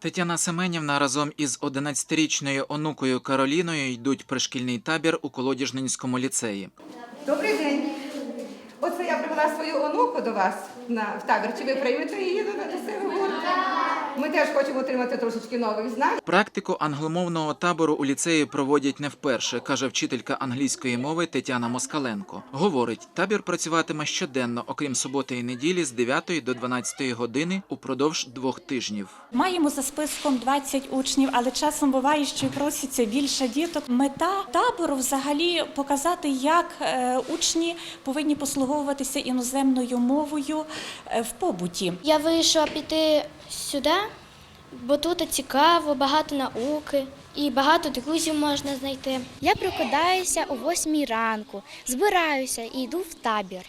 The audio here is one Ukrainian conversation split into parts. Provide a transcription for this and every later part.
Тетяна Семенівна разом із 11-річною онукою Кароліною йдуть при шкільний табір у Колодіжнинському ліцеї. Добрий день. Оце я привела свою онуку до вас на в табір. Чи ви приймете її до, себе? Ми теж хочемо отримати трошечки нових знань. Практику англомовного табору у ліцеї проводять не вперше, каже вчителька англійської мови Тетяна Москаленко. Говорить, табір працюватиме щоденно, окрім суботи і неділі, з 9 до 12 години упродовж двох тижнів. Маємо за списком 20 учнів, але часом буває, що й проситься більше діток. Мета табору взагалі показати, як е, учні повинні послуговуватися іноземною мовою е, в побуті. Я вирішила піти сюди, бо тут цікаво, багато науки і багато друзів можна знайти. Я прокидаюся о восьмій ранку, збираюся і йду в табір.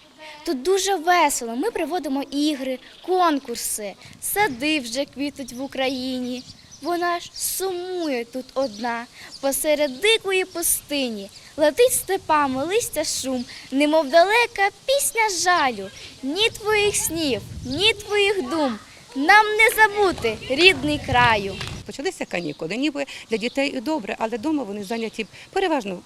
Тут дуже весело. Ми проводимо ігри, конкурси, сади вже квітуть в Україні. Вона ж сумує тут одна, посеред дикої пустині. Летить степами листя шум, немов далека пісня жалю. Ні твоїх снів, ні твоїх дум. Нам не забути рідний краю. Почалися канікули, ніби для дітей і добре, але вдома вони зайняті переважно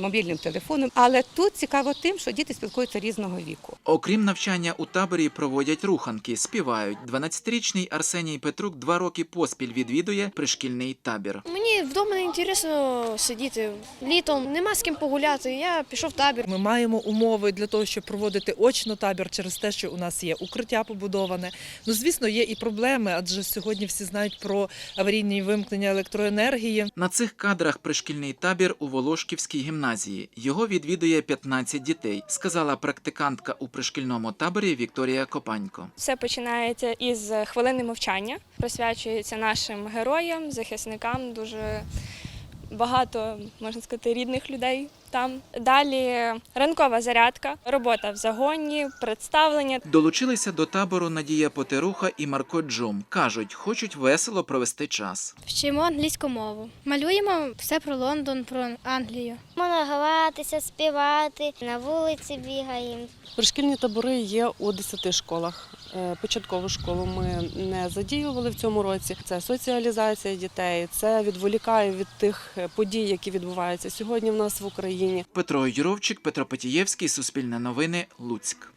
мобільним телефоном. Але тут цікаво тим, що діти спілкуються різного віку. Окрім навчання у таборі, проводять руханки, співають. 12-річний Арсеній Петрук два роки поспіль відвідує пришкільний табір. Мені вдома не інтересно сидіти. Літом нема з ким погуляти. Я пішов в табір. Ми маємо умови для того, щоб проводити очно табір через те, що у нас є укриття побудоване. Ну, звісно, є і проблеми, адже сьогодні всі знають про аварійні вимкнення електроенергії. На цих кадрах пришкільний табір у Волошківській гімназії. Його відвідує 15 дітей, сказала практикантка у пришкільному таборі Вікторія Копанько. Все починається із хвилини мовчання, присвячується нашим героям, захисникам. Дуже багато, можна сказати, рідних людей там. Далі ранкова зарядка, робота в загоні, представлення. Долучилися до табору Надія Потеруха і Марко Джум. кажуть, хочуть весело провести час. Вчимо англійську мову. Малюємо все про Лондон, про Англію. Можна гратися, співати, на вулиці бігаємо. Пришкільні табори є у 10 школах. Е, Початкову школу ми не задіювали в цьому році. Це соціалізація дітей, це відволікає від тих е, подій, які відбуваються сьогодні в нас в Україні. Петро Юровчик, Петро Петієвський, Суспільне новини, Луцьк.